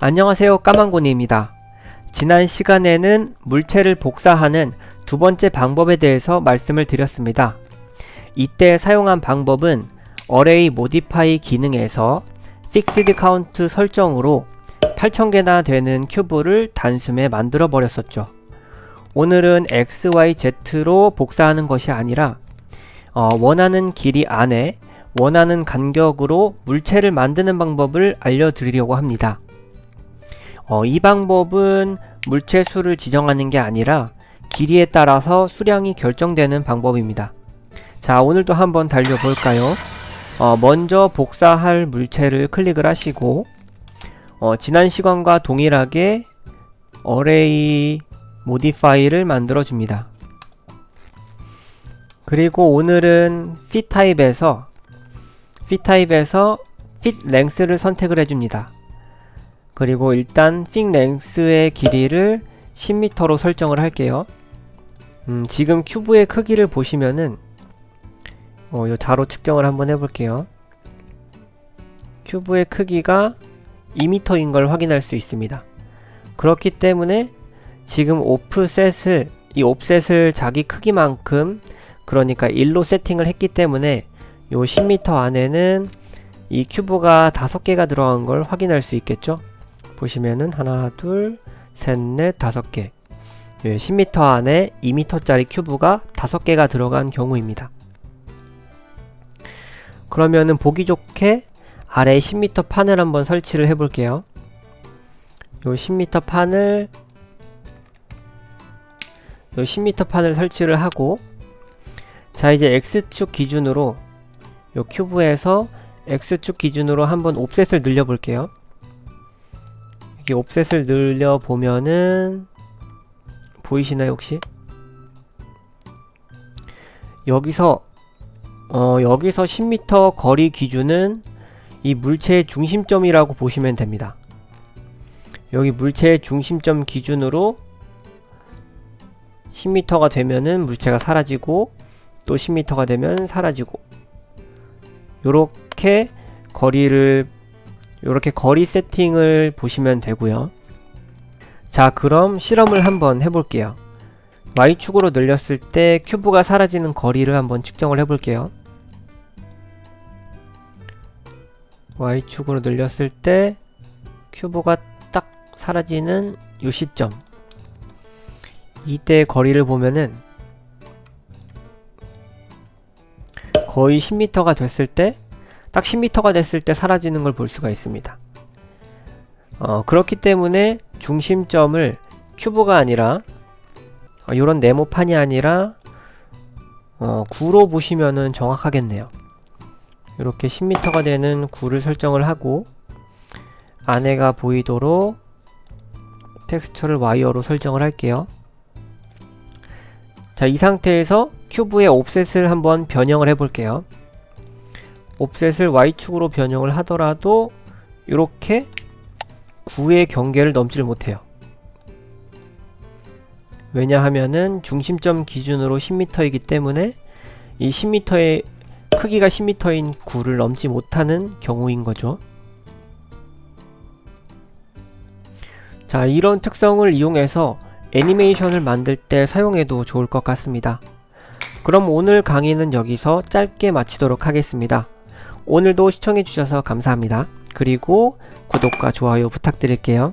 안녕하세요 까망고니입니다. 지난 시간에는 물체를 복사하는 두 번째 방법에 대해서 말씀을 드렸습니다. 이때 사용한 방법은 Array Modify 기능에서 Fixed Count 설정으로 8000개나 되는 큐브를 단숨에 만들어 버렸었죠. 오늘은 X, Y, Z로 복사하는 것이 아니라 어, 원하는 길이 안에 원하는 간격으로 물체를 만드는 방법을 알려드리려고 합니다. 어, 이 방법은 물체 수를 지정하는 게 아니라 길이에 따라서 수량이 결정되는 방법입니다. 자, 오늘도 한번 달려볼까요? 어, 먼저 복사할 물체를 클릭을 하시고 어, 지난 시간과 동일하게 Array Modify를 만들어 줍니다. 그리고 오늘은 Fit 타입에서 Fit 타입에서 Fit Length를 선택을 해줍니다. 그리고 일단 Fit Length의 길이를 10m로 설정을 할게요. 음, 지금 큐브의 크기를 보시면은 어, 요 자로 측정을 한번 해볼게요. 큐브의 크기가 2m인 걸 확인할 수 있습니다. 그렇기 때문에 지금 오프셋을 이 옵셋을 자기 크기만큼 그러니까 1로 세팅을 했기 때문에 요 10m 안에는 이 큐브가 5개가 들어간 걸 확인할 수 있겠죠? 보시면은 하나, 둘, 셋, 넷, 다섯 개. 예, 10m 안에 2m짜리 큐브가 5개가 들어간 경우입니다. 그러면은 보기 좋게 아래 10m 판을 한번 설치를 해 볼게요. 요 10m 판을 요 10m 판을 설치를 하고 자 이제 X축 기준으로 요 큐브에서 X축 기준으로 한번 옵셋을 늘려 볼게요. 이렇게 옵셋을 늘려 보면은 보이시나요 혹시? 여기서 어 여기서 10m 거리 기준은 이 물체의 중심점이라고 보시면 됩니다. 여기 물체의 중심점 기준으로 10m가 되면은 물체가 사라지고 또 10m가 되면 사라지고 요렇게 거리를 요렇게 거리 세팅을 보시면 되고요. 자, 그럼 실험을 한번 해볼게요. Y축으로 늘렸을 때 큐브가 사라지는 거리를 한번 측정을 해볼게요. Y축으로 늘렸을 때 큐브가 딱 사라지는 요 시점 이때 거리를 보면은 거의 10m가 됐을 때 딱 10m가 됐을 때 사라지는 걸 볼 수가 있습니다. 어, 그렇기 때문에 중심점을 큐브가 아니라 어, 이런 네모판이 아니라 어, 9로 보시면은 정확하겠네요. 이렇게 10m가 되는 9를 설정을 하고 안에가 보이도록 텍스처를 와이어로 설정을 할게요. 자, 이 상태에서 큐브의 옵셋을 한번 변형을 해볼게요. 옵셋을 Y축으로 변형을 하더라도 이렇게 9의 경계를 넘지를 못해요. 왜냐하면은 중심점 기준으로 10m이기 때문에 이 10m의 크기가 10m인 9를 넘지 못하는 경우인 거죠. 자, 이런 특성을 이용해서 애니메이션을 만들 때 사용해도 좋을 것 같습니다. 그럼 오늘 강의는 여기서 짧게 마치도록 하겠습니다. 오늘도 시청해주셔서 감사합니다. 그리고 구독과 좋아요 부탁드릴게요.